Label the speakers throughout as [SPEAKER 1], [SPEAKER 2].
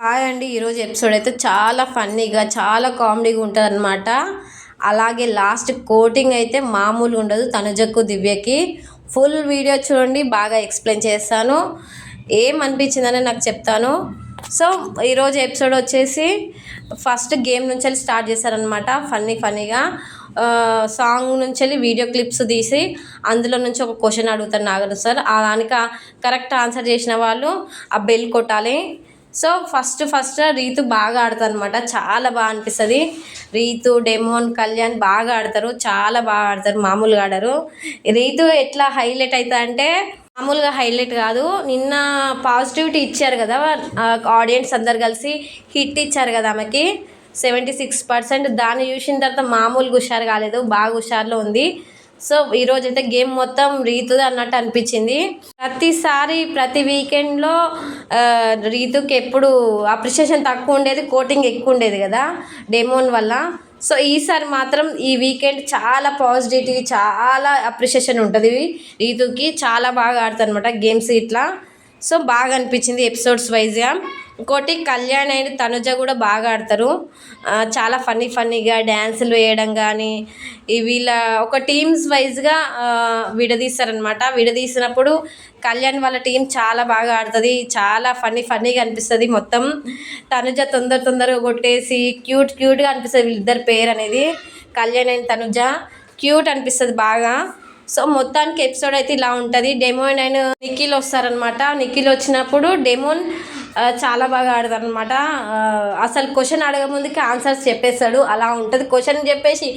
[SPEAKER 1] Hi అండి ఈరోజు episode అయితే చాలా ఫన్నీగా చాలా కామెడీగా ఉంటుంది అనమాట అలాగే లాస్ట్ కోటింగ్ అయితే మామూలుగా ఉండదు తనుజకు దివ్యకి. ఫుల్ వీడియో చూడండి బాగా ఎక్స్ప్లెయిన్ చేస్తాను. ఏం నాకు చెప్తాను. సో ఈరోజు ఎపిసోడ్ వచ్చేసి ఫస్ట్ గేమ్ నుంచి వెళ్ళి స్టార్ట్ చేశారనమాట ఫన్నీ ఫన్నీగా. సాంగ్ నుంచి వెళ్ళి వీడియో క్లిప్స్ తీసి అందులో నుంచి ఒక క్వశ్చన్ అడుగుతారు నాగర్ సార్. ఆ దానికి కరెక్ట్ ఆన్సర్ చేసిన వాళ్ళు ఆ బెల్ కొట్టాలి. సో ఫస్ట్ ఫస్ట్ రీతు బాగా ఆడతారు అనమాట చాలా బాగా అనిపిస్తుంది. రీతు డెమోన్ కళ్యాణ్ బాగా ఆడతారు. చాలా బాగా ఆడతారు. మామూలుగా ఆడరు. రీతు ఎట్లా హైలైట్ అవుతుంది అంటే మామూలుగా హైలైట్ కాదు. నిన్న పాజిటివిటీ ఇచ్చారు కదా ఆడియన్స్ అందరు కలిసి హిట్ ఇచ్చారు కదా ఆమెకి. Seventy six percent. దాన్ని చూసిన తర్వాత మామూలుగా హుషారు కాలేదు. బాగా హుషారులో ఉంది. సో ఈరోజు అయితే గేమ్ మొత్తం రీతుది అన్నట్టు అనిపించింది. ప్రతిసారి ప్రతి వీకెండ్లో రీతుకి ఎప్పుడు అప్రిషియేషన్ తక్కువ ఉండేది కోటింగ్ ఎక్కువ ఉండేది కదా డెమోన్ వల్ల. సో ఈసారి మాత్రం ఈ వీకెండ్ చాలా పాజిటివిటీ చాలా అప్రిషియేషన్ ఉంటుంది రీతుకి. చాలా బాగా ఆడుతుంది అనమాట గేమ్స్ ఇట్లా. సో బాగా అనిపించింది ఎపిసోడ్స్ వైజ్గా ఇంకోటి కళ్యాణ్ అండ్ తనుజ కూడా బాగా ఆడతారు. చాలా ఫన్నీ ఫన్నీగా డ్యాన్సులు వేయడం కానీ వీళ్ళ ఒక టీమ్స్ వైజ్గా విడదీస్తారనమాట విడదీసినప్పుడు కళ్యాణ్ వాళ్ళ టీం చాలా బాగా ఆడుతుంది. చాలా ఫన్నీ ఫన్నీగా అనిపిస్తుంది మొత్తం. తనుజ తొందర తొందరగా కొట్టేసి క్యూట్ క్యూట్గా అనిపిస్తుంది వీళ్ళిద్దరి పేరు అనేది. కళ్యాణ్ అండ్ తనుజ క్యూట్ అనిపిస్తుంది బాగా. సో మొత్తానికి ఎపిసోడ్ అయితే ఇలా ఉంటుంది. డెమోన్ అండ్ నిఖిల్ వస్తారనమాట నిఖిల్ వచ్చినప్పుడు డెమోన్ చాలా బాగా ఆడతారు అనమాట అసలు క్వశ్చన్ అడగ ముందుకి ఆన్సర్స్ చెప్పేస్తాడు. అలా ఉంటుంది. క్వశ్చన్ చెప్పేసి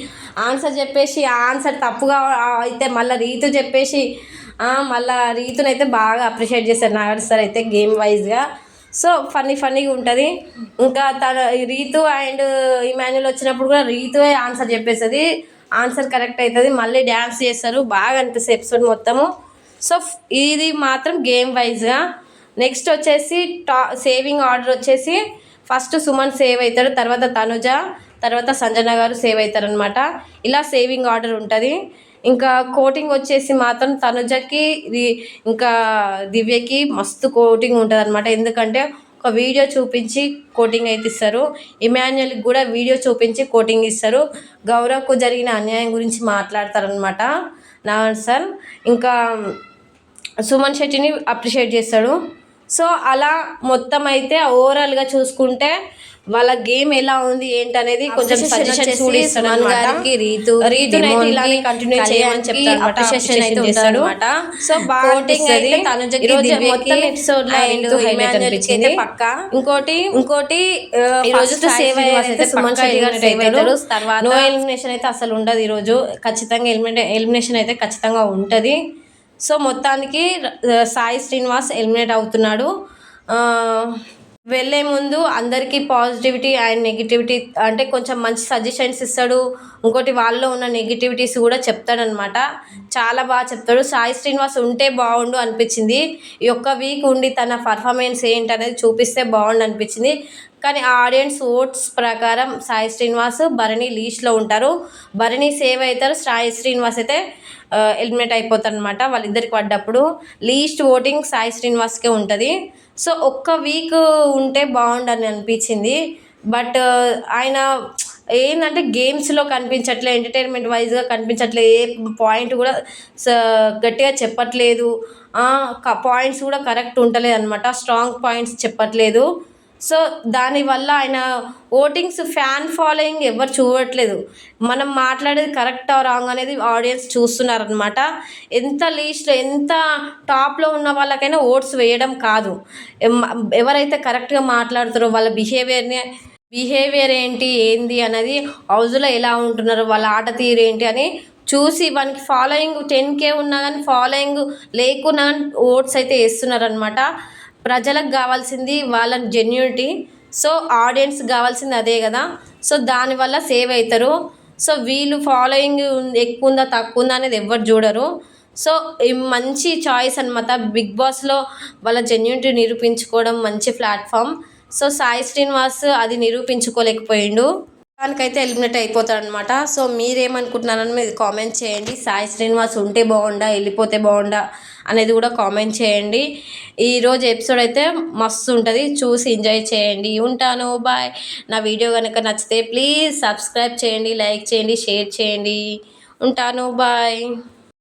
[SPEAKER 1] ఆన్సర్ చెప్పేసి ఆన్సర్ తప్పుగా అయితే మళ్ళీ రీతు చెప్పేసి మళ్ళీ రీతునైతే బాగా అప్రిషియేట్ చేశారు నాగర్ సార్ అయితే గేమ్ వైజ్గా సో ఫన్నీ ఫన్నీగా ఉంటుంది. ఇంకా తన రీతు అండ్ ఇమాన్యుల్ వచ్చినప్పుడు కూడా రీతువే ఆన్సర్ చెప్పేస్తుంది. ఆన్సర్ కరెక్ట్ అవుతుంది మళ్ళీ డ్యాన్స్ చేస్తారు. బాగా అనిపిస్తుంది ఎపిసోడ్ మొత్తము. సో ఇది మాత్రం గేమ్ వైజ్గా నెక్స్ట్ వచ్చేసి టా సేవింగ్ ఆర్డర్ వచ్చేసి ఫస్ట్ సుమన్ సేవ్ అవుతాడు తర్వాత తనుజ తర్వాత సంజన గారు సేవ్ అవుతారు అనమాట ఇలా సేవింగ్ ఆర్డర్ ఉంటుంది. ఇంకా కోటింగ్ వచ్చేసి మాత్రం తనుజకి ఇంకా దివ్యకి మస్తు కోటింగ్ ఉంటుంది అనమాట ఎందుకంటే ఒక వీడియో చూపించి కోటింగ్ అయితే ఇస్తారు. ఇమాన్యుయల్కి కూడా వీడియో చూపించి కోటింగ్ ఇస్తారు. గౌరవ్కు జరిగిన అన్యాయం గురించి మాట్లాడతారనమాట నా సార్ ఇంకా సుమన్ శెట్టిని అప్రిషియేట్ చేస్తాడు. సో అలా మొత్తం అయితే ఓవరాల్గా చూసుకుంటే వాళ్ళ గేమ్ ఎలా ఉంది ఏంటనేది కొంచెం సజెషన్ గారికి రీతు రీతు ఇలాగే కంటిన్యూ చేయమని చెప్తారు అప్రిషియేషన్ అయితే ఉంటాడు. సో కోటింగ్ అయితే తనుజకి ఈరోజు మొత్తం ఎపిసోడ్లో అయితే పక్క. ఇంకోటి ఇంకోటి ఈ రోజు సేవ్ అయితే సుమన్ శెట్టి గారు సేవ్ అవుతారు తర్వాత నో ఎలిమినేషన్ అయితే అసలు ఉండదు ఈ రోజు ఖచ్చితంగా ఎలిమినేట్ ఎలిమినేషన్ అయితే ఖచ్చితంగా ఉంటది. సో మొత్తానికి సాయి శ్రీనివాస్ ఎలిమినేట్ అవుతున్నాడు. వెళ్ళే ముందు అందరికీ పాజిటివిటీ అండ్ నెగిటివిటీ అంటే కొంచెం మంచి సజెషన్స్ ఇస్తాడు. ఇంకోటి వాళ్ళలో ఉన్న నెగిటివిటీస్ కూడా చెప్తాడనమాట. చాలా బాగా చెప్తాడు. సాయి శ్రీనివాస్ ఉంటే బాగుండు అనిపించింది. ఈ ఒక్క వీక్ ఉండి తన పర్ఫార్మెన్స్ ఏంటి అనేది చూపిస్తే బాగుండు అనిపించింది. కానీ ఆడియన్స్ ఓట్స్ ప్రకారం సాయి శ్రీనివాస్ భరణి లీస్ట్లో ఉంటారు. భరణి సేవ్ అవుతారు సాయి శ్రీనివాస్ అయితే ఎలిమినేట్ అయిపోతారు అనమాట వాళ్ళిద్దరికి పడ్డప్పుడు. లీస్ట్ ఓటింగ్ సాయి శ్రీనివాస్కే ఉంటుంది. సో ఒక్క వీక్ ఉంటే బాగుండని అనిపించింది. బట్ ఆయన ఏంటంటే గేమ్స్లో కనిపించట్లే ఎంటర్టైన్మెంట్ వైజ్గా కనిపించట్లే ఏ పాయింట్ కూడా గట్టిగా చెప్పట్లేదు. పాయింట్స్ కూడా కరెక్ట్ ఉండలేదు అనమాట స్ట్రాంగ్ పాయింట్స్ చెప్పట్లేదు. సో దానివల్ల ఆయన ఓటింగ్స్ ఫ్యాన్ ఫాలోయింగ్ ఎవరు చూడట్లేదు. మనం మాట్లాడేది కరెక్ట్ రాంగ్ అనేది ఆడియన్స్ చూస్తున్నారనమాట ఎంత లీస్ట్లో ఎంత టాప్లో ఉన్న వాళ్ళకైనా ఓట్స్ వేయడం కాదు. ఎవరైతే కరెక్ట్గా మాట్లాడుతారో వాళ్ళ బిహేవియర్ని బిహేవియర్ ఏంటి ఏంది అనేది హౌజ్లో ఎలా ఉంటున్నారు వాళ్ళ ఆట తీరు ఏంటి అని చూసి వానికి ఫాలోయింగ్ టెన్ కే ఉన్నా కానీ ఫాలోయింగ్ లేకున్నా ఓట్స్ అయితే వేస్తున్నారనమాట ప్రజలకు కావాల్సింది వాళ్ళ జెన్యూనిటీ సో ఆడియన్స్ కావాల్సింది అదే కదా. సో దానివల్ల సేవ్ అవుతారు సో వీళ్ళు ఫాలోయింగ్ ఎక్కువ ఉందా తక్కువ ఉందా అనేది ఎవరు చూడరు. సో మంచి చాయిస్ అనమాట బిగ్ బాస్లో వాళ్ళ జెన్యూనిటీ నిరూపించుకోవడం మంచి ప్లాట్ఫామ్ సో సాయి శ్రీనివాస్ అది నిరూపించుకోలేకపోయిండు. దానికైతే ఎలిమినేట్ అయిపోతాడు అనమాట సో మీరేమనుకుంటున్నారని మీరు కామెంట్ చేయండి. సాయి శ్రీనివాస్ ఉంటే బాగుండా వెళ్ళిపోతే బాగుండా అనేది కూడా కామెంట్ చేయండి. ఈరోజు ఎపిసోడ్ అయితే మస్తు ఉంటుంది. చూసి ఎంజాయ్ చేయండి. ఉంటాను. బాయ్. నా వీడియో కనుక నచ్చితే ప్లీజ్ సబ్స్క్రైబ్ చేయండి లైక్ చేయండి షేర్ చేయండి. ఉంటాను. బాయ్.